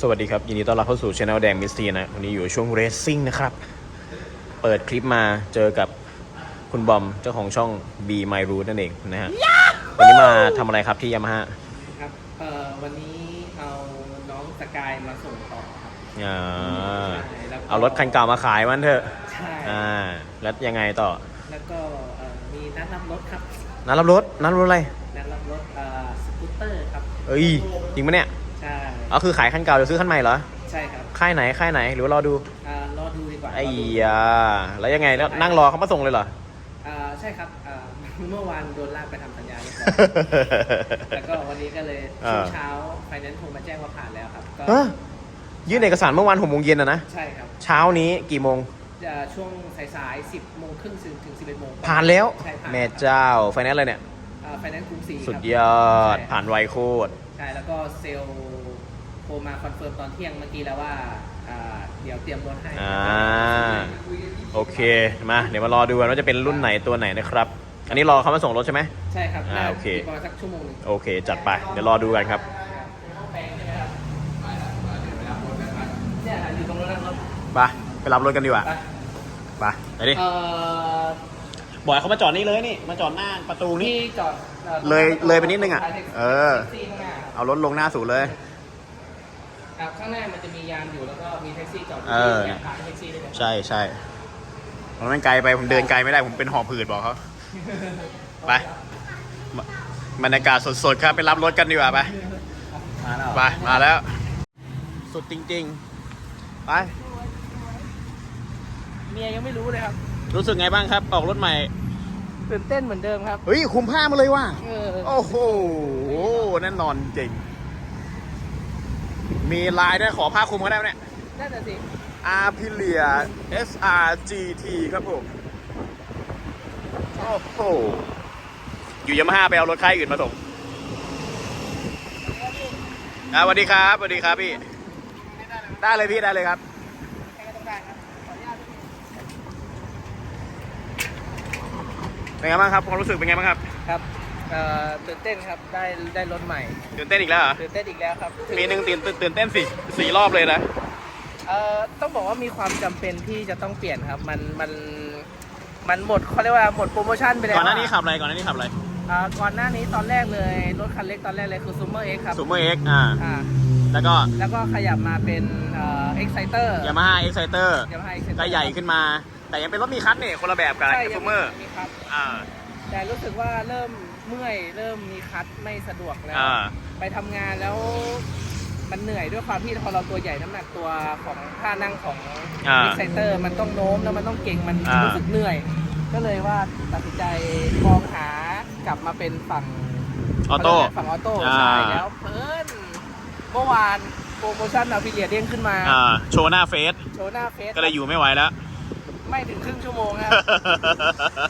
สวัสดีครับ ยินดีต้อนรับเข้าสู่ช anel แดงมิสทีนะ วันนี้อยู่ช่วงเรซซิ่งนะครับ เปิดคลิปมาเจอกับคุณบอมเจ้าของช่อง Be My Root นั่นเองนะฮะ วันนี้มาทำอะไรครับที่ยามาฮ่าครับเอ่อวันนี้เอาน้องสกายมาส่งต่อครับอ่าใช่แล้วก็เอารถคันเก่ามาขายมันเถอะ ใช่อ่า แล้วยังไงต่อ แล้วก็เอ่อมีนัดรับรถครับนัดรับรถนัดรับรถอะไร นัดรับรถเอ่อสกูตเตอร์ครับเอ้ย จริงปะเนี่ย ใช่เอาคือขายคันเก่าจะซื้อคันใหม่เหรอ ใช่ครับค่ายไหนค่ายไหน หรือว่ารอดู อ่ารอดูดีกว่าไอ้รอดูยาแล้วยังไงแล้วนั่งรอเขามาส่งเลยเหรอ อ่าใช่ครับอ่า เมื่อวานโดนลากไปทำสัญญาเรียบร้อยแล้วก็วันนี้ก็เลยอ่า ช่วงเช้าไฟแนนซ์โทรมาแจ้งว่าผ่านแล้วครับก็ฮะยื่นเอกสารเมื่อวานหกโมงเย็นอะนะ ใช่ครับเช้านี้กี่โมง จะช่วงสายๆ10โมงครึ่งถึง11โมงผ่านแล้ว ใช่ผ่านแม่เจ้า ไฟแนนซ์อะไรเนี่ย ไฟแนนซ์กรุงศรีสุดครับยอด ใช่ผ่านไวโคตร ใช่แล้วก็เซลล์ โทรมาคอนเฟิร์มตอนเที่ยงเมื่อกี้แล้วว่าอ่าเดี๋ยวเตรียมรถให้อ่า โอเค มา เดี๋ยวมารอดูกันว่าจะเป็นรุ่นไหนตัวไหนนะครับ อันนี้รอเขามาส่งรถใช่ไหม ใช่ครับอ่าน่าโอเคประมาณสักชั่วโมงหนึง โอเค จัดไป เดี๋ยวรอดูกันครับ เนี่ยอยู่ตรงนั้นรถไป ไปรับรถกันดีกว่า ไปไปไปดิ เอ่อบอกให้เขามาจอดนี่เลยนี่ มาจอดหน้าประตูนี่พี่จอดอ่อเลยเลยไปนิดนึงอะท้ายแท็กซี่เออแท็กซี่ข้างหน้าเอารถลงหน้าสูตรเลย ครับข้างหน้ามันจะมียามอยู่แล้วก็มีแท็กซี่จอดอยู่เออแอบผ่านแท็กซี่ได้เลยใช่ใช่มันไม่ไกลไปผมเดินไกลไม่ได้ผมเป็นหอบผืดบอกเขาไปบรรยากาศสดๆครับไปรับรถกันดีกว่าไปมาแล้วไปมาแล้ว สุดจริง ๆ ไปเมียยังไม่รู้เลยครับ รู้สึกไงบ้างครับ ออกรถใหม่ตื่นเต้นเหมือนเดิมครับเฮ้ยคุมผ้ามาเลยว่ะเออโอ้โหแน่นอนจริง มีลายด้วยขอผ้าคลุมก็ได้ไหมเนี่ย นั่นน่ะสิ Aprilia SRGT ครับผม โอ้โห อยู่ยามาฮ่าไปเอารถค่ายอื่นมาส่งอ่าสวัสดีครับสวัสดีครับพี่ ได้เลยพี่ได้เลยครับ ใครก็ต้องได้ครับขออนุญาตเป็นไงบ้างครับความรู้สึกเป็นไงบ้างครับ ครับ เอ่อตื่นเต้นครับได้ได้รถใหม่ ตื่นเต้นอีกแล้วเหรอตื่นเต้นอีกแล้วครับปีหนึ่งตื่นตื่นตื่นเต้นสี่สี่รอบเลยนะ เอ่อต้องบอกว่ามีความจำเป็นที่จะต้องเปลี่ยนครับ มันมันมันหมดเขาเรียกว่าหมดโปรโมชั่นไปแล้วก่อนหน้านี้ขับอะไรก่อนหน้านี้ขับอะไรเอ่อก่อนหน้านี้ตอนแรกเลยรถคันเล็กตอนแรกเลยคือซูเมอร์เอ็กครับซูเมอร์เอ็กอ่าอ่าแล้วก็แล้วก็ขยับมาเป็นเอ่อเอ็กไซเตอร์ยามาฮ่าเอ็กไซเตอร์ยามาฮ่าเอ็กไซเตอร์ก็ใหญ่ขึ้นมา แต่ยังเป็นรถมีคัทเนี่ยคนละแบบกับใช่ซูเมอร์ มีครับ อ่า แต่รู้สึกว่าเริ่ม เมื่อยเริ่มมีคัดไม่สะดวกแล้ว อ่า ไปทำงานแล้วมันเหนื่อยด้วยความที่พอเราตัวใหญ่น้ำหนักตัวของท่านั่งของอ่าเอ็กไซเตอร์มันต้องโน้มแล้วมันต้องเก่งมันอ่ารู้ รู้สึกเหนื่อย ก็เลยว่าตัดสินใจมองหากลับมาเป็นฝั่งออโต้ ฝั่งออโต้อ่า ใช่แล้วเพิ่นเมื่อวานโปรโมชั่นอาฟิเลียเด้งขึ้นมา อ่า โชว์หน้าเฟซ โชว์หน้าเฟซก็เลยอยู่ไม่ไหวแล้ว ไม่ถึงครึ่งชั่วโมงครับ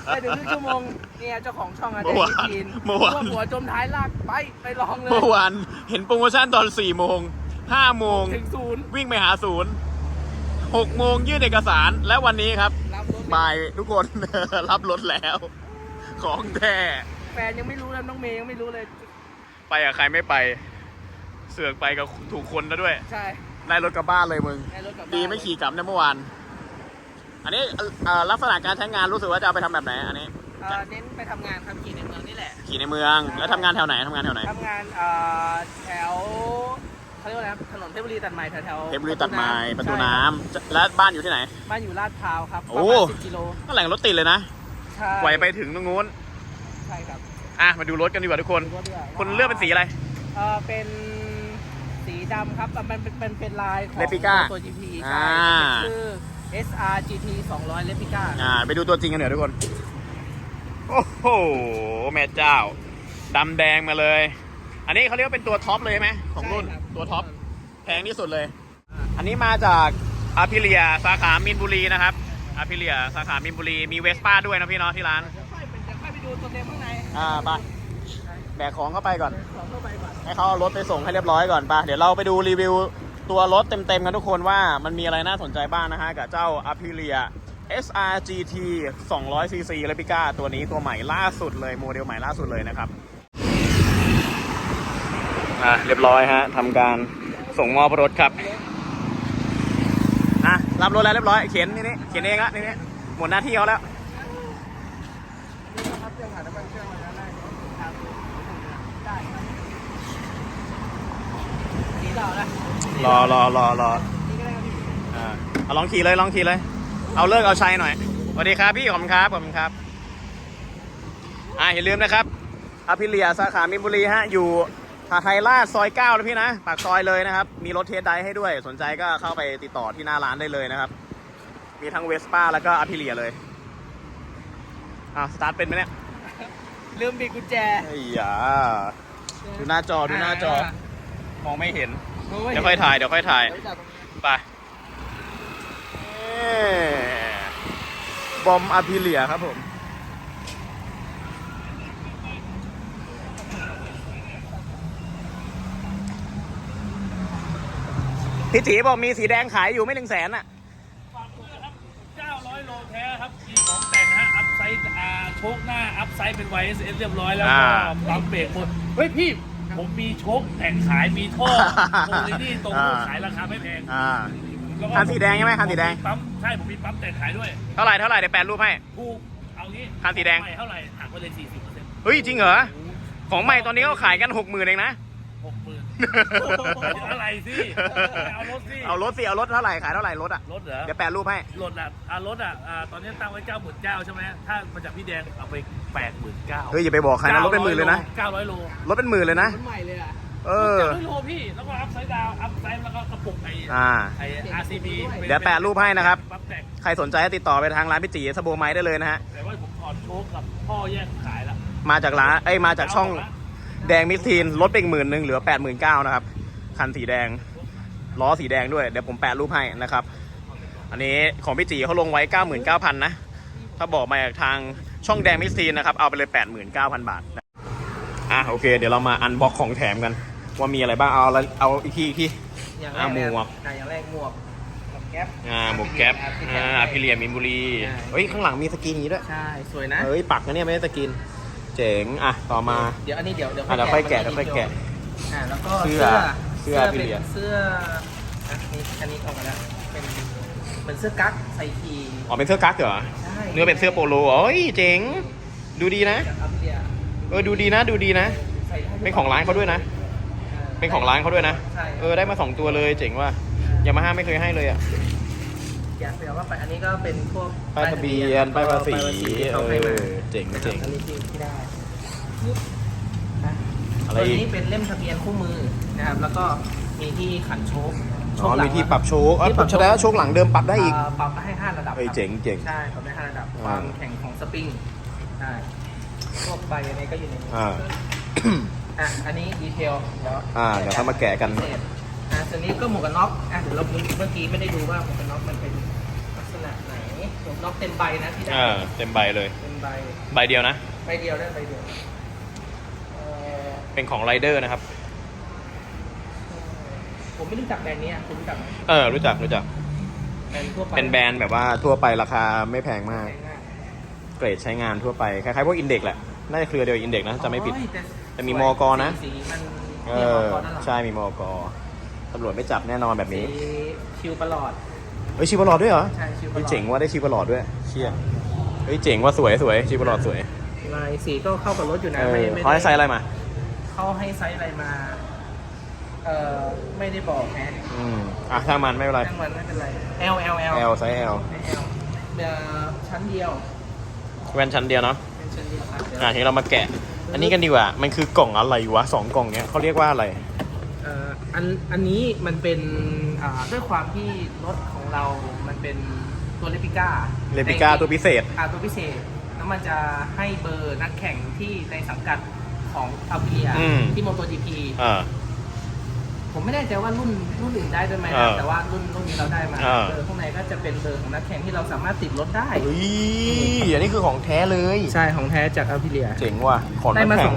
ไม่ถึงครึ่งชั่วโมงเนี่ยเจ้าของช่องอะเมื่ได้อวานจีนเมื่อวาน หัวจมท้ายลากไปไปลองเลยเมื่อวานเห็นโปรโมชั่นตอน4โมง5โมงถึงศูนย์วิ่งไปหาศูนย์6โมงยื่นเอกสารและวันนี้ครับรับรถบายทุกคน รับรถแล้ว ของแท้แฟนยังไม่รู้เลยน้องเมย์ยังไม่รู้เลย ไปกับใครไม่ไป เสือกไปกับถูกคนแล้วด้วย ใช่ได้รถกลับบ้านเลยมึง ได้รถกลับบ้าน ดีไม่ขี่กลับนะเมื่อวาน อันนี้เอ่อเอ่อลักษณะการใช้งานรู้สึกว่าจะเอาไปทำแบบไหนอันนี้ เอ่อเน้นไปทำงานครับขี่ในเมืองนี่แหละ ขี่ในเมืองแล้วทำงานแถวไหนทำงานแถวไหน ทำงานเอ่อแถวเขาเรียกว่าอะไรครับถนนเพชรบุรีตัดใหม่แถวแถวเพชรบุรีตัดไม้ประตูใช่น้ำจะแล้วบ้านอยู่ที่ไหน บ้านอยู่ลาดพร้าวครับโอ้ประมาณสิบกิโลก็แหล่งรถติดเลยนะใช่กว่าจะไปถึงตรงนู้นใช่ครับอะมาดูรถกันดีกว่าทุกคนรถด้วยคนเลือกเป็นสีอะไร เออเป็นสีดำครับมันเป็นเป็นเป็นลายของ Replica ตัว GP อ่าใช่มันเป็นชื่อ SR GT 200 Replica อ่า ไปดูตัวจริงกันเดี๋ยวทุกคน โอ้โห แม่เจ้า ดำแดงมาเลย อันนี้เขาเรียกว่าเป็นตัวท็อปเลยไหมของรุ่น ใช่ครับ ตัวท็อป แพงที่สุดเลย อันนี้มาจากอาพิเลียสาขามินบุรีนะครับอาพิเลียสาขามินบุรี มีเวสป้าด้วยนะพี่เนาะที่ร้าน เดี๋ยวค่อยไปเดี๋ยวค่อยไปดูตัวเต็มข้างในอ่า ไป แบกของเข้าไปก่อน ขอเข้าไปก่อนให้เขาเอารถไปส่งให้เรียบร้อยก่อนปะเดี๋ยวเราไปดูรีวิว ตัวรถเต็มๆกันทุกคนว่ามันมีอะไรน่าสนใจบ้างนะฮะ กับเจ้า Aprilia SRGT 200cc เลปิก้าตัวนี้ตัวใหม่ล่าสุดเลยโมเดลใหม่ล่าสุดเลยนะครับอะเรียบร้อยฮะทำการส่งมอบรถครับอะรับรถแล้วเรียบร้อยเขียนนี่นี่เขียนเองละนี่นี่หมดหน้าที่เขาแล้วนี่เราละ รอรอรอรออ่าเอาลองขี่เลยลองขี่เลย เอาเลิกเอาชัยหน่อยสวัสดีครับพี่ขอบคุณครับขอบคุณครับ อ่าอย่าลืมนะครับอภิเลียสาขามินบุรีฮะอยู่ผาไทยราชซอยเก้านะพี่นะปากซอยเลยนะครับ มีรถเทสไดให้ด้วย สนใจก็เข้าไปติดต่อที่หน้าร้านได้เลยนะครับ มีทั้งเวสป้าแล้วก็อภิเลียเลยอ่าสตาร์ทเป็นไหมเนี่ยลืมบิดกุญแจไอ้ยาดูหน้าจอดูหน้าจอมองไม่เห็น เดี๋ยวค่อยถ่ายเดี๋ยวค่อยถ่ายเดี๋วจับตรงนี้ไปบอมอาพิเลียครับผมพี่จีบอกมีสีแดงขายอยู่ไม่ถึงแสนอะฝากด้วยนะครับ900โลแท้ครับมีของแต่งนะฮะอัพไซด์อ่าโชคหน้า อัพไซด์เป็น YSS เรียบร้อยแล้วอ่าก็ปั๊มเบรกหมด เฮ้ยพี่ ผมมีโชคแต่งขายมีท่อโมลินี่ตรงนู้นขายราคาไม่แพงอ่า แล้วก็คันสีแดงใช่ไหมคันสีแดงผมมีปั๊มใช่ผมมีปั๊มแต่งขายด้วยเท่าไหร่เท่าไหร่เดี๋ยวแปดรูปให้ ถูกเอางี้คันสีแดง ใหม่เท่าไหร่หักไปเลย40เปอร์เซ็นต์เฮ้ยจริงเหรอ ของใหม่ตอนนี้เขาขายกันหกหมื่นเองนะ หกหมื่นอะไรสิเอารถสิเอารถสิ เอารถเท่าไหร่ ขายเท่าไหร่รถอะ รถเหรอเดี๋ยวแปดรูปให้ รถอะอ่ารถอะอ่าตอนนี้ตั้งไว้เก้าหมื่นเก้าใช่ไหมถ้ามาจากพี่แดงเอาไปแปดหมื่นเก้าเฮ้ยอย่าไปบอกใครนะรถเป็นหมื่นเลยนะ เก้าร้อยโลรถเป็นหมื่นเลยนะ มันใหม่เลยอะเออ เก้าร้อยโลพี่ แล้วก็อัพไซด์ดาวอัพไซด์แล้วก็กระปุกไอ้อ่า ไอ้ RCB เดี๋ยวแปะรูปให้นะครับ ปั๊บแตกใครสนใจให้ติดต่อไปทางร้านพี่จีสโบไม้ได้เลยนะฮะ แต่ว่าผมถอดโชคกับพ่อแยกขายแล้วมาจากร้าน เอ้ย มาจากช่อง แดงมิสทีนลดไปอีกหมื่นหนึ่งเหลือแปดหมื่นเก้านะครับ คันสีแดง ล้อสีแดงด้วย เดี๋ยวผมแปะรูปให้นะครับ อันนี้ของพี่จีเขาลงไว้เก้าหมื่นเก้าพันนะ ถ้าบอกมาจากทางช่องแดงมิสทีนนะครับ เอาไปเลยแปดหมื่นเก้าพันบาท อะโอเค เดี๋ยวเรามาอันบ็อกของแถมกัน ว่ามีอะไรบ้าง เอาละเอาอีกทีอีกที อย่างอะแรกหมวก อะอย่างแรกหมวกหมวกแก๊ปอ่าหมวกแก๊ปอ่าพิเรียมินบุรีใช่เฮ้ย ข้างหลังมีสกรีนอย่างนี้ด้วย ใช่ สวยนะ เฮ้ย ปักนะเนี่ยไม่ได้สกรีน เจ๋งอะต่อมาเดี๋ยวอันนี้เดี๋ยวเดี๋ยวอะเดี๋ยวค่อยแกะเดี๋ยวค่อยแกะ อ่าแล้วก็เสื้เสื้ออเสื้อพี่เป็นเหรียญเสื้ออะนี่อันนี้ออกมาแล้วเป็นเหมือนเสื้อกั๊กใส่ทีอ๋อเป็นเสื้อกั๊กเหรอใช่เนื้อเป็นเสื้อโปโลเหรอเฮ้ยเจ๋ง ดูดีนะจากอัพเดียเออดูดีนะดูดีนะใส่ได้เป็นของร้านเขาด้วยนะเป็นของร้านเขาด้วยนะใช่เออได้มาสองตัวเลยเจ๋งว่ะยามาฮ่าไม่เคยให้เลยอะ อยากเสียว่าไปอันนี้ก็เป็นพวกป้ายทะเบียนป้ายภาษีที่เขาให้มาเออเจ๋งเจ๋ง อันนี้ที่ที่ได้อะอะไรตัวอีกนี้เป็นเล่มทะเบียนคู่มือนะครับแล้วก็มีที่ขันโชคโชอ๋อคหลัมีงที่ปรับโชว์อะที่ปรับโชว์แล้วโชว์หลังเดิมปรับได้อีกาปรับให้ห้าระดับเฮ้ยครับเจ๋งเจ๋งใช่ปรับได้ห้าระดับ อ่า ความแข็งของสปริงใช่พวกใบอันนี้ก็อยู่ในนี้อ่า อะอันนี้ดีเทลเดี๋ยวอ่าเดี๋ยวเข้ามาแกะกัน พิเศษอะส่วนนี้ก็หมวกกันน็อกอะเดี๋ยวเราเมื่อกี้ไม่ได้ดูว่าหมวกกันน็อกมันเป็น นน็อกเต็มใบนะที่ได้อ่าเต็มใบเลย เต็มใบใบเดียวนะ ใบเดียวได้ใบเดียวเอ่อเป็นของไรเดอร์นะครับ ผมไม่รู้จักแบรนด์นี้อะคุณรู้จักไหมเออ รู้จักรู้จัก แบรนด์ทั่วไปเป็นแบรนด์แบบว่าทั่วไปราคาไม่แพงมากใช้ง่ายเกรดใช้งานทั่วไป คล้ายๆพวกอินเด็กแหละ น่าจะเครือเดียวอินเด็กนะจะไม่ผิดโอ้ยแต่มีมกนะ สีมันเอมีมอกด้านหลังใช่มีมกตำรวจไม่จับแน่นอนแบบสีนี้ชิวประหลอด เฮ้ยชิวบอลอดด้วยเหรอใช่ชิวประเฮ้ยหลอดเจ๋งว่าได้ชิวบอลอดด้วยเชี่ยเฮ้ยเจ๋งว่าสวยสวยชิวบอลอดสวยลายสีก็เข้ากับรถอยู่นะเอไม่อไม่เขาให้ไซส์อะไรมาเขาให้ไซส์อะไรมา เอ่อไม่ได้บอกแฮะอืมอะช่างมันไม่เป็นไร ทั้งวันไม่เป็นไร L L L L ไซส์ L L เอ่อชั้นเดียวแว่นชั้นเดียวเนาะเป็นชั้นเดียวครับเดี๋ยวอะทีนี้เรามาแกะ อันนี้กันดีกว่า มันคือกล่องอะไรวะสองกล่องเนี้ยเขาเรียกว่าอะไร เอ่ออันอันนี้มันเป็นอ่าด้วยความที่รถข องเรามันเป็นตัวเลปิก้าเลปิก้าตัวพิเศษอ่าตัวพิเศษ แล้วมันจะให้เบอร์นักแข่งที่ในสังกัดของอัลเบียอืมที่โมโตจีพีอ่าผมไม่แน่ใจว่ารุ่นรุ่นอื่นได้ด้วยไหมเอนะอแต่ว่ารุ่นรุ่นนี้เราได้มาเออเบอร์ข้างในก็จะเป็นเบอร์ของนักแข่งที่เราสามารถติดรถได้เฮ้ยอันนี้คือของแท้เลยใช่ของแท้จากอัลเบียเจ๋งว่ะของได้นักมาแข่สองง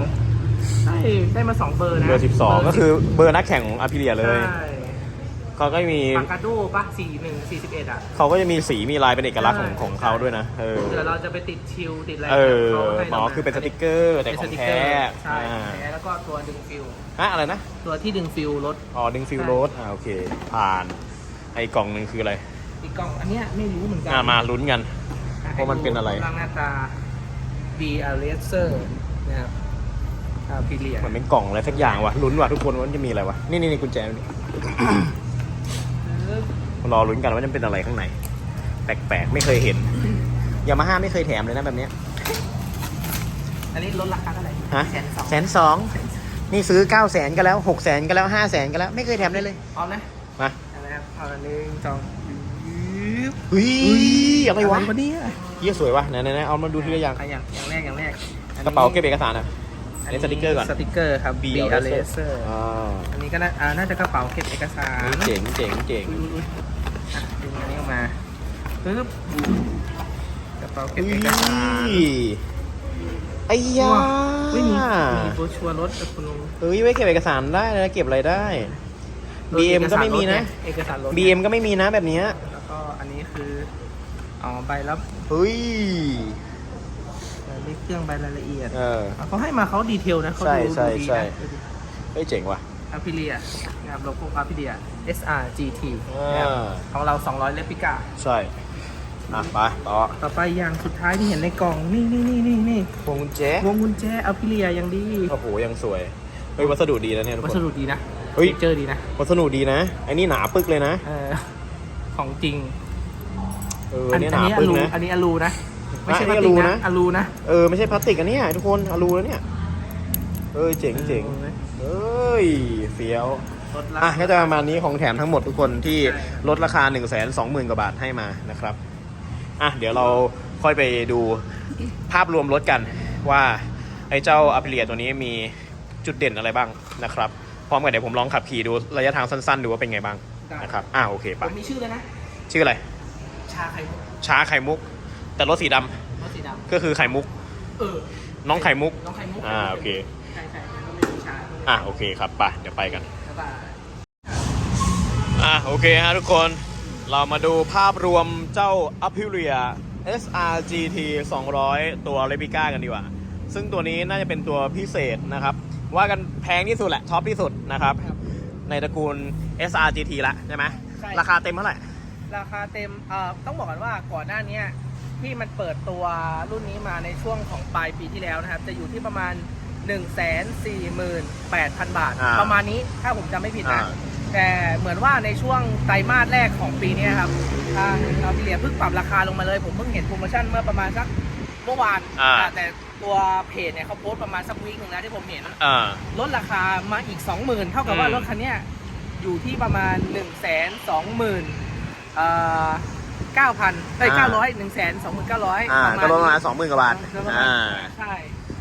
ได้ได้มาสองเบอร์นะเบอร์สิบสองก็คือเบอร์นักแข่งของอาพิเลียเลยใช่ เขาก็มีปากกาโดปะสี่หนึ่งสี่สิบเอ็ดอะ เขาก็จะมีสีมีลายเป็นเอกลักษณ์ของใช่ของเขาด้วยนะ เออ เดี๋ยวเราจะไปติดชิลติดอะไรเออขาให้หมอราคือเป็นสติกเกอร์แต่เป็นขสองติกเกแท้อร์ใช่อ่าแท้แล้วก็ตัวดึงฟิลฮะอะไรนะ ตัวที่ดึงฟิลรถ อ๋อ ดึงฟิลโรสอ่าโอเค ผ่าน ไอ้กล่องหนึ่งคืออะไร อีกกล่องอันเนี้ยไม่รู้เหมือนกัอ่ามาลุ้นกันว่ามันเป็นอะไรร่างหน้าตา B a r a c e r นะครับอาพิเลียเหมือนเป็นกล่องอะไรสักอย่างว่ะลุ้นว่ะทุกคนว่ามันจะมีอะไรวะ นี่นี่นี่กุญแจนี่ รอลุ้นกันว่าจะเป็นอะไรข้างใน แปลกๆ ไม่เคยเห็น ยามาฮ่าไม่เคยแถมเลยนะแบบเนี้ยอันนี้ลดราคาเท่าไหร่ฮะแสนสองแสนสองนี่ซื้อ9ก้าแสนก็แล้ว6กแสนก็แล้ว5้าแสนก็แล้ว ไม่เคยแถมได้เลยพร้อมนะมาเอาละครับเอาละหนึ่งสองเฮ้ยอะไรวะวะเนี่ยเยี่ยสวยวะไหนไหนไหนเอามาดูทีละอย่างอะอย่างอย่างแรกอย่างแรกอันกนี้ระเป๋าเก็บเอกสารอะอันนี้สติกเกอร์ก่อนสติกเกอร์ครับ B a r a c e r อ่าอันนี้ก็น่าอ่าน่าจะกระเป๋าเก็บเอกสารเจ๋งเจ๋งเจ๋งอุ๊ยอุ๊ยอุ๊ยอะ ดึงอันนี้ออกมาปึ๊บกระเป๋าเก็บอุ้เอยกสารไอ้ยาเฮ้ยมีมีโบรชัวร์รถกับคุณลุงเฮ้ยไว้เก็บเอกสารได้นะเก็บอะไรได้ BM ก็ไม่มีนะ เอกสารรถ BM ก็ไม่มีนะแบบเนี้ยแล้วก็อันนี้คืออ๋อใบรับเฮ้ยเลขเครื่องใบรายละเอียดเออเขาให้มาเขาดีเทลนะเขาใช่ดูใช่ดูดีใช่นะเฮ้ยเจ๋งว่ะ อาพิเลียนะครับโลโก้อาพิเลีย SR GT อ่านะครับของเรา 200 เลปิก้าใช่อะไปต่อต่อไปอย่างสุดท้ายที่เห็นในกล่อง นี่นี่นี่นี่นี่พวงกุญแจวงกุญแจอาพิเลียยังดีโอ้โหยังสวยเฮ้ยวัสดุดีนะเนี่ยทุกวัคสน ดุดีนะเฮ้ยเจอดีนะวัสดุดีนะไอ้นี่หนาปึกเลยนะเออของจริงเอออันนี้หนานี้ปึอกลูนะ อันนี้อลูนะ ไม่ใช่อะพอัลานสนี้ติกอลูนะนะอลูนะเออไม่ใช่พลาสติกอันเนี้ยทุกคนเอารูแล้วเนี่ยเอ้ยเจ๋งเจ๋งเอ้ ยเฟี้ยวรถรับอะก็จะประมาณนี้ของแถมทั้งหมดทุกคนที่ใช่ลดราคา 1 2 0 0 0 0กว่าบาทให้มานะครับอะเดี๋ยวเราค่อยไปดูภาพรวมรถกันว่าไอ้เจ้าอ p เ i ียตัวนี้มีจุดเด่นอะไรบ้างนะครับ พร้อมกันเดี๋ยวผมลองขับขี่ดูระยะทางสั้นๆ ดูว่าเป็นไงบ้างนะครับอะโอเคผไปมมีชื่อเลยนะ ชื่ออะไร ชาไข่มุกช้าไข่มุก แต่รถสีดำรถสีดก็คือไข่มุกำเออ น้องไข่มุก น้องไข่มุกอ่าโอเค อะโอเคครับไปเดี๋ยวไปกันแล้วก็อะโอเคฮะทุกคนเรามาดูภาพรวมเจ้า Aprilia SRGT 200 ตัว r e p l i c a กันดีกว่า ซึ่งตัวนี้น่าจะเป็นตัวพิเศษนะครับ ว่ากันแพงที่สุดแหละ ท็อปที่สุดนะครับ ในตระกูล SRGT ละใช่ไหมใช่ราคาเต็มเท่าไหร่ ราคาเต็มเอ่อต้องบอกก่อนว่าก่อนหน้าเนี้ยที่มันเปิดตัวรุ่นนี้มาในช่วงของปลายปีที่แล้วนะครับ จะอยู่ที่ประมาณ 1 4 8 0 0 0 บาท อ่าประมาณนี้ถ้าผมจำไม่ผิดนะอ่าแต่เหมือนว่าในช่วงไตรมาสแรกของปีนี้ครับทางอาพิเลียเพิ่งปรับราคาลงมาเลย ผมเพิ่งเห็นโปรโมชั่นเมื่อประมาณสักเมื่อวานอ่า อ่าแต่ตัวเพจเนี่ยเขาโพสต์ประมาณสักวีคหนึ่งนะที่ผมเห็น อ่า ลดราคามาอีก 20,000 เท่ากับว่าอืม รถคันเนี้ยอยู่ที่ประมาณ 1 2 0 0 0 0เอ่อ9,000เอ้ย900 1 2 9 0 0 อ่าก็ลดประมาณสองหมื่นกว่าบาทอ่าอ่า ใช่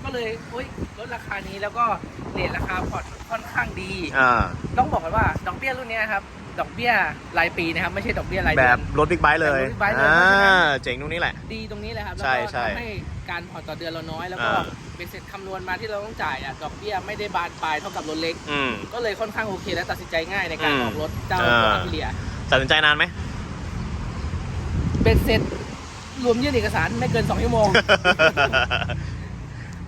ก็เลยอุ้ยลด ราคานี้แล้วก็เรทราคาผ่อนค่อนข้างดี อ่าต้องบอกกันว่าดอกเบี้ยรุ่นเนี้ยครับ ดอกเบี้ยรายปีนะครับ ไม่ใช่ดอกเบี้ยรายแบเดือบน รถบิ๊กไบค์เลยแบบรถ Big Bike เลย อ่เพราะฉะนั้นาเจ๋งตรงนี้แหละ ดีตรงนี้เลยครับ แล้วใช่ก็ใช่ทำให้การผ่อนต่อเดือนเราน้อย แล้วก็อ่า เป็นเสร็จคำนวณมาที่เราต้องจ่ายอะดอกเบี้ยไม่ได้บานปลายเท่ากับรถเล็ก อืม ก็เลยค่อนข้างโอเคและตัดสินใจง่ายในการอืมออกรถเจ้าอ่า ตัวอัพิเลียตัดสินใจนานไหม เป็นเสร็จรวมยื่นเอกสารไม่เกิน2ชั่วโมง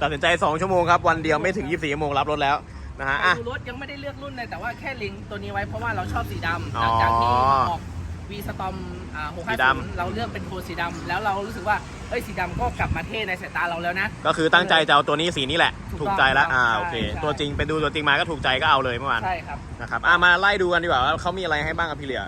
ตัดสินใจ 2 ชั่วโมงครับ วันเดียวไม่ถึง 24ชั่วโมงรับรถแล้วนะฮะไปอะ ดูรถยังไม่ได้เลือกรุ่นเลยแต่ว่าแค่ลิงก์ตัวนี้ไว้เพราะว่าเราชอบสีดำอ๋อหลังจากที่มาออกวีสตอมอ่าสีดำ650เราเลือกเป็นโทนสีดำแล้วเรารู้สึกว่าเอ้ยสีดำก็กลับมาเท่ในสายตาเราแล้วนะ ก็คือตั้งใจจะเอาตัวนี้สีนี้แหละ ถูกถูต้กองใจแล้วถูกต้องอ่าใช่โอเค ใช่ ตัวจริงไปดูตัวจริงมาก็ถูกใจก็เอาเลยเมื่อวานใช่ครับนะครับอะมาไล่ดูกันดีกว่าว่าเขามีอะไรให้บ้างกับพี่เหลีย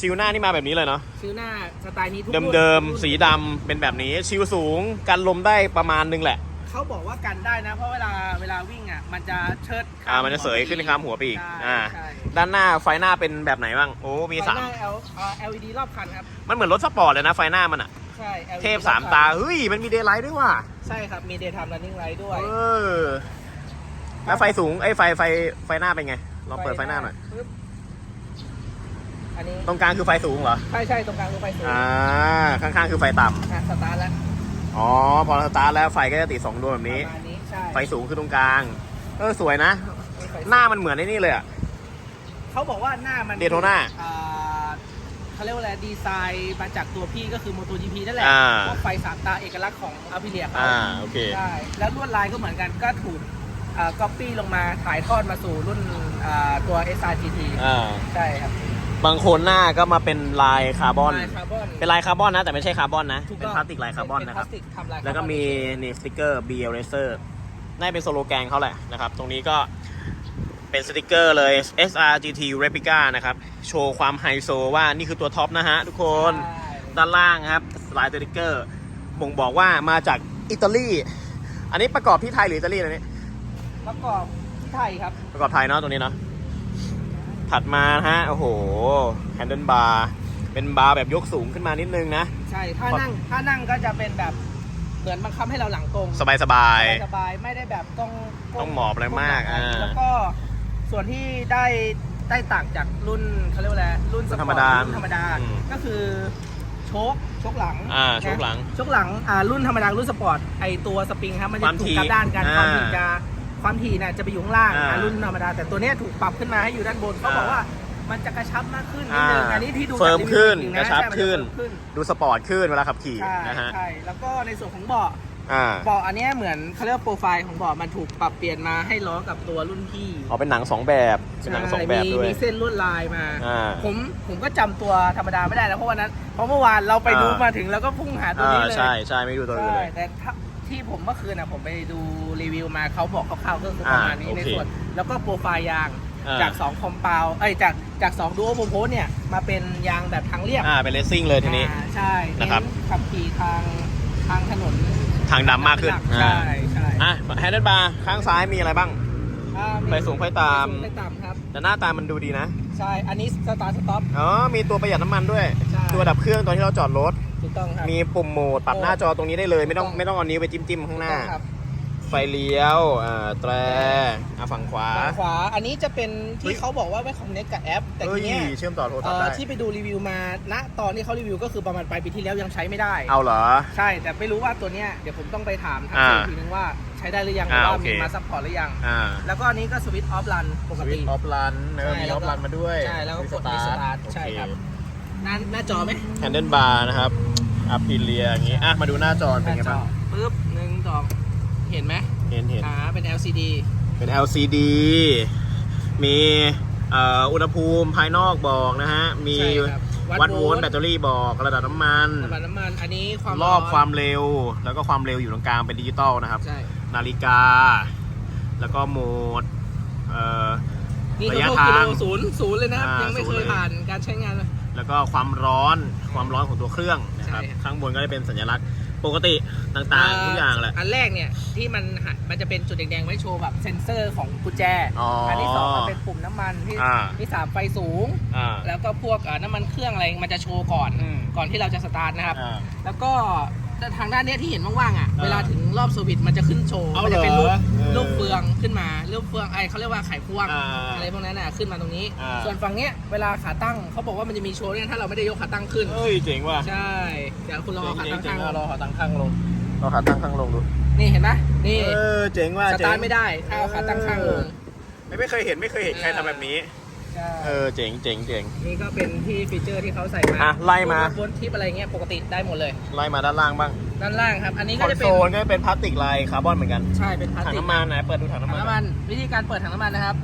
ชิวหน้านี่มาแบบนี้เลยเนาะชิวหน้าสไตล์นี้ทุกรุ่นเดิมทุกรุ่นๆสีดำเป็นแบบนี้ชิวสูงกันลมได้ประมาณนึงแหละ เขาบอกว่ากันได้นะ เพราะเวลาเวลาวิ่งอะ มันจะเชิดข้อ่ามันจะเสยขึ้นข้ามหัวไปอีกใช่อ่า ใช่ด้านหน้าไฟหน้าเป็นแบบไหนบ้าง โอ้ มีไฟสามหน้า L อ่า LED รอบคันครับ มันเหมือนรถสปอร์ตเลยนะไฟหน้ามันอะใช่ LED เทพสามตาเฮ้ย มันมีเดย์ไลท์ด้วยว่ะ ใช่ครับ มี daytime running light ด้วย เออ แล้วไฟสูงไอ้ยไฟไฟไฟหน้าเป็นไง ลองเปิดไฟหน้าหน่อย ปึ๊บอันนี้ตรงกลางคือไฟสูงเหรอ ใช่ใช่ตรงกลางคือไฟสูงอ่า ข้างๆคือไฟต่ำอะสตาร์ทแล้ว อ๋อ พอสตาร์ทแล้วไฟก็จะติดสองดวงแบบนี้ ประมาณนี้ใช่ไฟสูงคือตรงกลาง เออสวยนะมีไฟหน้ามันเหมือนไอ้นี่เลยอะเขาบอกว่าหน้ามัน Daytona อ่าเขาเรียกว่าอะไรดีไซน์มาจากตัวพี่ก็คือ MotoGP นั่นแหละอ่าพวกไฟสามตาเอกลักษณ์ของอาพิเลียเขาอ่า โอเค ใช่แล้วลวดลายก็เหมือนกันก็ถูกก๊อปปี้ลงมาถ่ายทอดมาสู่รุ่นอ่าตัว SRGT อ่า ใช่ครับ บางคนหน้าก็มาเป็นลายคาร์บอน ลายคาร์บอน เป็นลายคาร์บอนนะ แต่ไม่ใช่คาร์บอนนะ ถูเป็นต้องพลาสติกลายคาร์บอนเป็นะครับพลาสติกทำลายคาร์บอนแล้วก็มีนี่สติกเกอร์ BL Racer น่าจะเป็นโซโลแกนเขาแหละนะครับ ตรงนี้ก็เป็นสติกเกอร์เลย SRGT Replica นะครับ โชว์ความไฮโซว่านี่คือตัวท็อปนะฮะทุกคน ใช่ ด้านล่างครับลายสติกเกอร์ บ่งบอกว่ามาจากอิตาลี อันนี้ประกอบที่ไทยหรืออิตาลีนะนี่ประกอบที่ไทยครับ ประกอบไทยเนาะตรงนี้เนาะ ถัดมานะฮะ โอ้โห แฮนเดิลบาร์ เป็นบาร์แบบยกสูงขึ้นมานิดนึงนะ ใช่ ถ้านั่ง ถ้านั่งก็จะเป็นแบบ เหมือนบังคับให้เราหลังตรงสบายสบาย สบายๆไม่ได้แบบต้องก้ต้องหมอบอะไรมากก้อ่า แล้วก็ส่วนที่ได้ได้ต่างจากรุ่นเขาเรียกว่าอะไร รุ่นสปอร์ตธรรมดารุ่นธรรมดา อืมก็คือโชคโชคหลังอ่านะโชคหลังโชคหลังอ่ารุ่นธรรมดา รุ่นสปอร์ต ไอตัวสปริงครับ มันคจะวามถูถี่กกลับด้านกันอ่าความถี่จะ ความถี่เนี่ยจะไปอยู่ข้างล่างอ่าอ่ารุ่นธรรมดา แต่ตัวเนี้ยถูกปรับขึ้นมาให้อยู่ด้านบนเขาบอกอ่า ว่ามันจะกระชับมากขึ้นนิดนึงอ่าอันนี้ที่ดูเฟิร์มจากขึ้นจงๆกระชับใมันจขึ้น เฟิร์มขึ้นดูสปอร์ตขึ้นเวลาขับขี่ใช่นะฮะใช่แล้วก็ในส่วนของเบาะ อ่าเบาะอันเนี้ยเหมือนเขาเรียกว่าโปรไฟล์ของเบาะมันถูกปรับเปลี่ยนมาให้ล้อกับตัวรุ่นพี่อ๋อเป็นหนังสองแบบเป็นหนังสองแบบมีด้วย มีเส้นลวดลายมา อ่า ผมผมก็จำตัวธรรมดาไม่ได้แล้วเพราะวันนั้นเพราะเมื่อวานเราไปดูอ่าม มาถึงแล้วก็พุ่งหาตัวอ่านี้เลยใช่ใช่ไม่ดูตัวอื่นใช่เลยแต่ถ้า ที่ผมเมื่อคืนนะผมไปดูรีวิวมาเขาบอกคร่าวๆก็คือประมาณนี้อ่าโอเคในส่วน แล้วก็โปรไฟล์ยางอ่า จาก2คอมเปาเอ้ยจากจาก2ดูโอโมโพสเนี่ยมาเป็นยางแบบทางเรียบอ่าเป็นเลสซิ่งเลยทีนี้ อ่าใช่นะครับเน้ขับขี่ทางทางถนนทางดำมากขึ้นใช่ใช่อะแฮนเดิลบาร์ข้างซ้ายมีอะไรบ้าง อ่ามีไฟสูงไฟต่ำไฟสูงไฟต่ำครับ แต่หน้าตามันดูดีนะ ใช่ อันนี้สตาร์ทสต็อป อ๋อมีตัวประหยัดน้ำมันด้วย ใช่ ตัวดับเครื่องตอนที่เราจอดรถ ถูกต้องครับ มีปุ่มโหมดปรับหน้าจอตรงนี้ได้เลย ไม่ต้องถูกต้องไม่ต้องเอานิ้วไปจิ้มจิ้มๆข้างหน้าถูกต้องครับไฟเลี้ยวอ่าแตรอะฝั่งขวาฝั่งขวา อันนี้จะเป็นเฮ้ยที่เขาบอกว่าไว้คอนเน c กกับแอป แต่เอ้ทียเนี้ยเชื่อมต่อโทรศัเอ่พท์อได้ที่ไปดูรีวิวมาณตอนที่เขารีวิวก็คือประมาณปลายปีที่แล้วยังใช้ไม่ได้ เอาเหรอ ใช่ แต่ไม่รู้ว่าตัวเนี้ยเดี๋ยวผมต้องไปถามทางอ่าเซลล์ทีนึงว่าใช้ได้หรือยังหรืออ่าว่าโอเค มีมาซัพพอร์ตหรือยัง อ่าแล้วก็อันนี้ก็สวิตช์ออฟรันปกสวิติตออฟรันเออใช่มีอแล้อวฟก็รันมาด้วยใช่แล้วก็กด restart ใช่ครับ หน้าหน้าจอไหม แฮนเดิลบาร์นะครับ อัพพิเลียอย่างงี้อะมาดูหน้าจอเป็นไงบ้างปึ๊บหนึ่งสองเห็นไหมเห็นเห็นอ่าเป็น LCD เป็น LCD มีเอ่ออุณหภูมิภายนอกบอกนะฮะ มีใช่ครับวัดโวลต์แบตเตอรี่บอกระดับน้ำมันน้ำมันน้ำมัน อันนี้ความรอบนความเร็ว แล้วก็ความเร็วอยู่ตรงกลางเป็นดิจิตอลนะครับใช่นาฬิกา แล้วก็โหมดเอ่อนี่ระก็ยะโลทางกิโลศูนย์ศูนย์เลยนะครับอ่ายัยังไม่ศูเคนย์ยเลยผ่านการใช้งานเลยแล้วก็ความร้อน ความร้อนของตัวเครื่องนะครับ ใช่ครับ ข้างบนก็จะเป็นสัญลักษณ์ปกติต่างๆ ทุกอย่างแหละ อันแรกเนี่ยที่มันหันมันจะเป็นจุดแดงๆไว้โชว์แบบเซ็นเซอร์ของกุญแจอ๋ออันที่สองมันเป็นปุ่มน้ำมันที่อ่า ที่สามไฟสูง อ่า แล้วก็พวกอ่าน้ำมันเครื่องอะไรมันจะโชว์ก่อน อืม ก่อนที่เราจะสตาร์ทนะครับ อ่า แล้วก็ ทางด้านเนี้ยที่เห็นว่างๆอะอ่าเวลาถึงรอบสวิตช์มันจะขึ้นโชว์เอามัจะเป็นรูปเหรอเออรูปเฟืองขึ้นมารูปเฟืองไอเขาเรียกว่าไขควงอ่าอะไรพวกนั้นน่ะขึ้นมาตรงนี้ อ่า ส่วนฝั่งเนี้ยเวลาขาตั้งเขาบอกว่ามันจะมีโชว์เนี่ยถ้าเราไม่ได้ยกขาตั้งขึ้น เอ้ยเจ๋งว่ะใช่เดี๋ยวคุณลองเอาขาตั้งเจ๋งข้างๆเราขาตั้งข้างลงเราขาตั้งข้างลงดูนี่เห็นไหมนี่เออเจ๋งว่ะสเจ๋งตาร์ทไม่ได้ถ้าเอาขาตั้งข้างลง ไม่ไม่เคยเห็นไม่เคยเห็นใครทำแบบนี้ ใช่เออเจ๋งเจ๋งเจ๋ง นี่ก็เป็นที่ฟีเจอร์ที่เขาใส่มาอะไล่มา บนทิปอะไรเงี้ยปกติได้หมดเลย ไล่มาด้านล่างบ้างด้านล่างครับ อันนี้คก็อนจะโซเป็นลก็เป็นพลาสติกลายคาร์บอนเหมือนกัน ใช่เป็นพลาสถังติกน้ำมันไหนเปิดดูถังถัน้ำงมันน้ำมันวิธีการเปิดถังน้ำมันนะครับ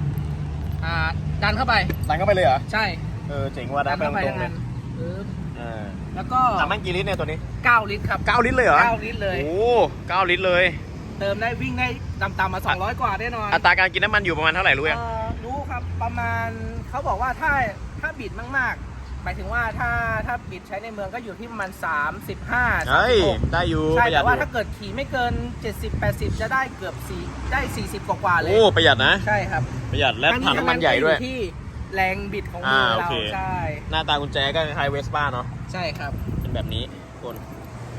อ่าดันเข้าไปดันเข้าไปเลยเหรอ ใช่เออเจ๋งว่ะดัดันนไปเข้าไปตรทางงๆเลนั้ยนปึ๊บเออแล้วก็ถังมันกี่ลิตรเนี่ยตัวนี้ 9ลิตรครับ9 ลิตรเลยเหรอ9ลิตรเลย โอ้เก้าลิตรเลย เติมได้วิ่งได้ต่ำๆมา 200 กว่าแน่นอนอัตราการกินน้ำมันอยู่ประมาณเท่าไหร่รู้ยังเอ่อรู้ครับประมาณ เขาบอกว่าถ้าถ้าบิดมากๆ หมายถึงว่าถ้าถ้าบิดใช้ในเมืองก็อยู่ที่ประมาณ35 เฮ้ย 36ได้อยู่ใช่ประหยัแต่ดอว่ายู่ถ้าเกิดขี่ไม่เกิน 70-80 จะได้เกือบ4ได้ 40 กว่าๆเลย โอ้ประหยัดนะ ใช่ครับประหยัดและทั้งถังน้ำมันใหญ่ด้วย ทั้งนั้นก็อที่แรงบิดของมืออ่าโอเราเค ใช่หน้าตากุญแจก็คล้ายเวสป้าเนาะใช่ครับ เป็นแบบนี้คน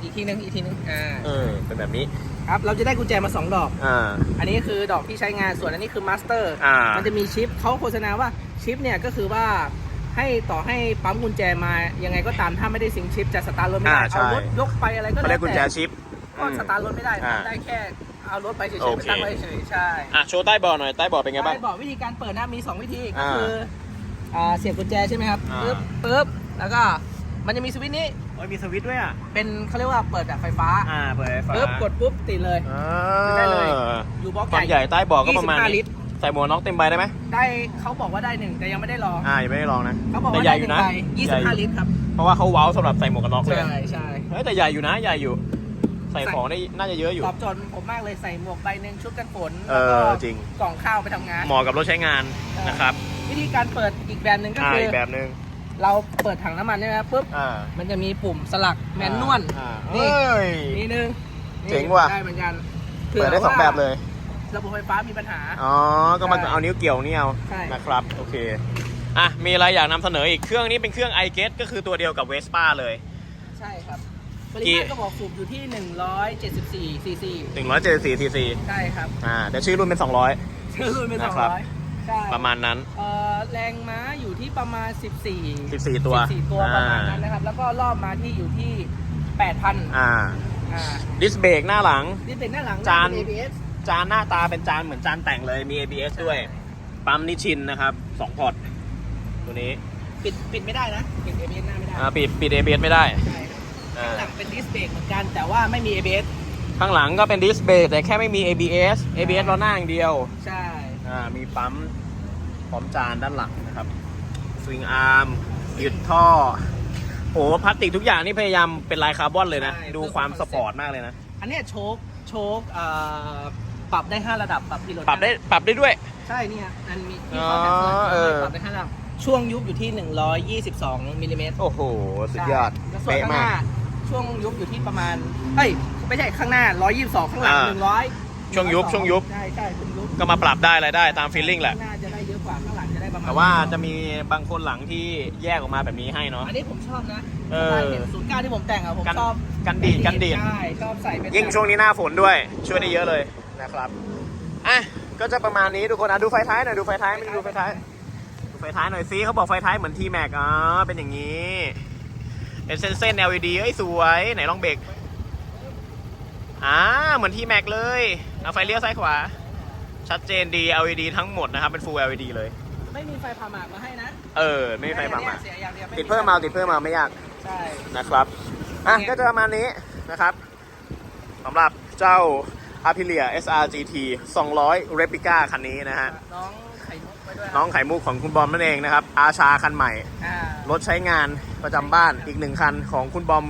อีกทีนึงอีกทีนึงอ่า เออเป็นแบบนี้ ครับเราจะได้กุญแจมา 2 ดอก อ่า อันนี้คือดอกที่ใช้งานส่วนอันนี้คือมาสเตอร์อ่ามันจะมีชิปเขาโฆษณาว่าชิปเนี่ยก็คือว่าให้ต่อให้ปั๊มกุญแจมายังไงก็ตามถ้าไม่ได้ซิงค์ชิปจะสตาร์ทรถไม่ได้อ่าใช่ เอารถยกไปอะไรก็เขาเรียกกุญแจล้วต่ชิปก็สตาร์ทรถไม่ได้อ่าทำได้แค่เอารถไปเฉยโอๆไปเค ตั้งไว้เฉยๆใช่อะโชว์ใต้เบาะหน่อยใต้เบาะเป็นไงบ้าง ได้บอกวิธีการเปิดนะมี 2 วิธีก็อ่าคืออ่าเสียบกุญแจใช่ไหมครับอ่า ปึ๊บปึ๊บแล้วก็มันจะมีสวิตช์นี้ โอ้ยมีสวิตช์ด้วยอะ เป็นเขาเรียกว่าเปิดแบบไฟฟ้าอ่า เปิดไฟฟ้าปึ๊บกดปุ๊บติดเลย อ่าได้เลย อยู่บล็อกความใหญ่ใต้เบอกก็ประมาณ25นี้ลิตร ใส่หมวกกน็อกเต็มใบได้ไหมได้เขาบอกว่าได้หนึ่งแต่ยังไม่ได้ลองอ่ายังไม่ได้ลองนะ เขาบอกแต่ว่าใหญ่ได้อหยู่นึ่งนะใบใหญ่อยู่25ลิตรครับเพราะว่าเขาเว้าสำหรับใส่หมวกกันน็อกเลยใช่ใช่ เฮ้ยแต่ใหญ่อยู่นะใหญ่อยู่ ใส่ของได้น่าจะเยอะอยู่ ตอบโจทย์ผมมากเลยใส่หมวกใบหนึ่งชุดกันฝนเอแล้วอก็จริง กล่องข้าวไปทำงาน เหมาะกับรถใช้งานนะครับวิธีการเปิดอีกแบบหนึ่งก็อ่าคืออีกแบบหนึ่ง เราเปิดถังน้ำมันใช่ไหมครับปุ๊บอ่ามันจะมีปุ่มสลักแมนนวลอ่านี่เอ้ย นี่นึงนี่เจ๋งว่ะ ได้เหมือนกันเปิดได้สองแบบเลยระบบไฟฟ้ามีปัญหา อ๋อ ก็มาใช่เอานิ้วเกี่ยวนี่เอาใช่ นะครับ โอเค อะ มีอะไรอยากนำเสนออีก เครื่องนี้เป็นเครื่อง i g e t ก็คือตัวเดียวกับ Vespa เลย ใช่ครับปกี่ริมาณกระบอกสูบอยู่ที่ 174ซีซี174 cc ใช่ครับ อ่า แต่ชื่อรุ่นเป็น 200ชื่อรุ่นเป็นนะครับ200 ใช่ประมาณนั้น เอ่อแรงม้าอยู่ที่ประมาณ 14 14 ตัว14ตัวประมาณนั้นนะครับ แล้วก็รอบมาที่อยู่ที่ 8,000 อ่าอ่าดิสเบรกหน้าหลัง นี่เป็นหน้าหลังจาน เป็น ABS จานหน้าตาเป็นจานเหมือนจานแต่งเลยมี ABS ด้วย ปั๊มนิชินนะครับ2พอร์ตตัวนี้ปิดปิดไม่ได้นะ ปิด ABS หน้าไม่ได้อ่าปิดปิด ABS ไม่ได้ใช่ครับอ่าข้างหลังเป็นดิสเบรกเหมือนกันแต่ว่าไม่มี ABS ข้างหลังก็เป็นดิสเบรกแต่แค่ไม่มี ABS ABS ล้อหน้าอย่างเดียว ใช่ อ่ามีปั๊ม พร้อมจานด้านหลังนะครับสวิงอาร์มหยุดท่อโอ้พลาสติกทุกอย่างนี่พยายามเป็นลายคาร์บอนเลยนะดูความสปอร์ตมากเลยนะ อันเนี้ยโชคโชคเอ่อปรับได้ 5 ระดับปรับที่รถปรับได้ปรับได้ด้วย ใช่นี่ฮะมันมีที่อ๋อข้อแถมเออ ปรับได้5ระดับช่วงยุบอยู่ที่ 122มิลลิเมตร โอ้โห สุดยอดแล้วส่วนเป๊ะข้างหมาน้ากช่วงยุบอยู่ที่ประมาณเอ้ยไม่ใช่ข้างหน้า 122 ข้างหลัง อ่า100ช่วงยุบช่วงยุบ ใช่ใช่ช่วงยุบก็มาปรับได้อะไรได้ตามฟีลลิ่งแหละ ข้างหน้าจะได้เยอะกว่า แต่ว่าจะมีบางคนหลังที่แยกออกมาแบบนี้ให้เนาะ อันนี้ผมชอบนะเออเห็นศูนย์กลางที่ผมแต่งอะผมกันชอบกันดีดกันดีด ใช่ชอบใส่เป็นยิ่งช่วงนี้หน้าฝนด้วย ช่วยได้เยอะเลยนะครับอะก็จะประมาณนี้ทุกคนอะดูไฟท้ายหน่อยดูไฟท้ายไม่ได้ดูไฟท้ายดูไฟท้ายหน่อยซิเขาบอกไฟท้ายเหมือนทีแม็กอ๋อเป็นอย่างนี้ เป็นเส้นเส้นๆ LED เอ้ยสวยไหนลองเบรกอ่าเหมือนทีแม็กเลยเอาไฟเลี้ยวซ้ายขวา ชัดเจนดี LED ทั้งหมดนะครับเป็น Full LED เลย ไม่มีไฟผ่าหมากมาให้นะเออ ไม่มีไฟผ่ามาเสียอย่างเดียวไติดเพิ่มมาติดเพิ่มมาไม่ยากใช่ นะครับอะก็จะประมาณนี้นะครับสำหรับเจ้า Aprilia SRGT 200 Replica คันนี้นะฮะ น้องไข่มุกไว้ด้วยน้องไข่มุกของคุณบอมนั่นเองนะครับ อาชาคันใหม่ อ่ารถใช้งานประจำบ้านอีกหนึ่งคันของคุณบอม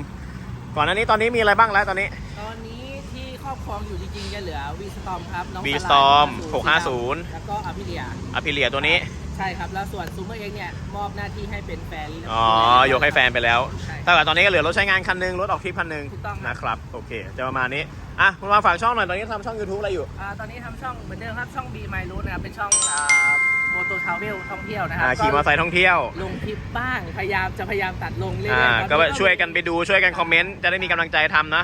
ก่อนหน้านี้ตอนนี้มีอะไรบ้างแล้วตอนนี้ ตอนนี้ที่ครอบครองอยู่จริงๆจะเหลือ V Storm ครับน้อง V สลาย Storm 650 650 แล้วก็อ p ิเลีย Aprilia ตัวนี้ ใช่ครับแล้วส่วนซูเปอร์เอ็กเนี่ยมอบหน้าที่ให้เป็นแฟนอ๋อยกให้แฟนไปแล้วใช่แต่ว่าตอนนี้ก็เหลือรถใช้งานคันหนึงรถออกทริปคันหนึงถูกต้องครับ นะครับโอเคจะประมาณนี้อะคุณมาฝากช่องหน่อยตอนนี้ทำช่อง YouTube อะไรอยู่ อ่าตอนนี้ทำช่องเหมือนเดิมครับช่อง Be My Route นะครับเป็นช่องอ่าโมโตทาวเวลท่องเที่ยวนะครัอ่าขี่มอเตอร์ไซค์ท่องเที่ยวลงคลิปบ้างพยายามจะพยายามตัดลงเรื่อยอ่าๆก็ช่วยกันไปดูช่วยกันคอมเมนต์จะได้มีกำลังใจทำนะ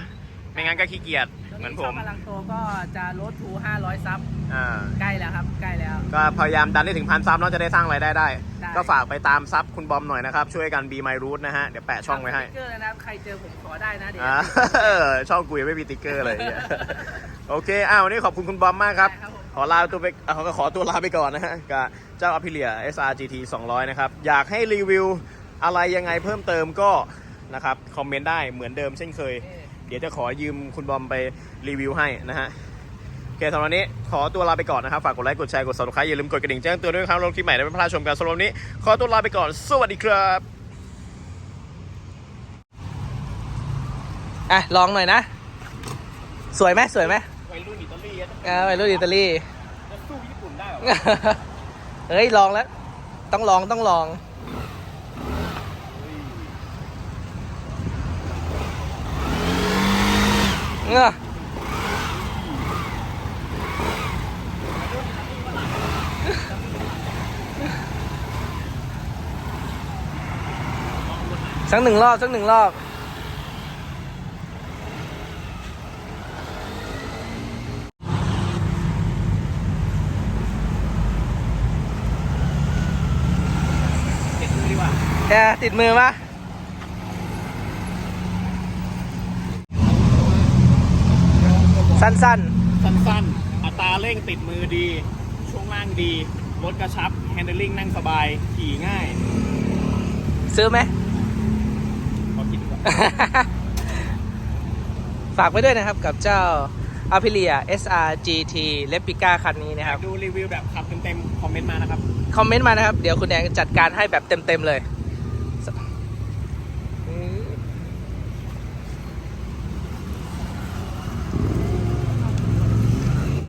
ไม่งั้นก็ขี้เกียจ เหมือนผม ช่องกำลังโตก็จะลดทู500 ซับ อ่า ใกล้แล้วครับ ใกล้แล้ว ก็พยายามดันให้ถึงพันซับเนาะจะได้สร้างรายได้ได้ ได้ ก็ฝากไปตามซับคุณบอมหน่อยนะครับ ช่วยกัน Be My Root นะฮะ เดี๋ยวแปะช่องไว้ให้สติ๊กเกอร์นะครับ ใครเจอผมขอได้นะ เดี๋ยว อ่า ช่องกูยังไม่มีติ๊กเกอร์เลยโอเค อ้าววันนี้ขอบคุณคุณบอมมากครับ ได้ครับผม ขอลาตัวไปเอ่อขอตัวลาไปก่อนนะฮะ กับเจ้า Aprilia SRGT 200 นะครับ อยากให้รีวิวอะไรยังไงเพิ่มเติมก็ นะครับคอมเมนต์ได้เหมือนเดิมเช่นเคย เดี๋ยวจะขอยืมคุณบอมไปรีวิวให้นะฮะโอเคสำหรับวันนี้ขอตัวลาไปก่อนนะครับ ฝากกดไลค์กดแชร์กด subscribe อย่าลืมกดกระดิ่งแจ้งเตือนด้วยนะครับลงคลิปใหม่ได้ไม่พลาดชมกันสำหรับวันนี้ ขอตัวลาไปก่อน สวัสดีครับอะลองหน่อยนะ สวยไหมสวยไหมวัยรุ่นอิตาลีอ่าไปรุ่นอิตาลีจะสู้ญี่ปุ่นได้หรอเฮ้ยลองแล้ว ต้องลองต้องลอง เงอสักหนึ่งรอบ สักหนึ่งรอบเดีกว่าแกติดมือปะ สั้นสั้นๆ อัตราเร่งติดมือดี ช่วงล่างดี รถกระชับ แฮนด์ลิงนั่งสบาย ขี่ง่าย ๆ ซื้อไหมฝากไว้ด้วยนะครับกับเจ้า Aprilia SR GT Replica คันนี้นะครับดูรีวิวแบบขับเต็มๆ คอมเมนต์มานะครับ คอมเมนต์มานะครับ เดี๋ยวคุณแดงจัดการให้แบบเต็มๆเลย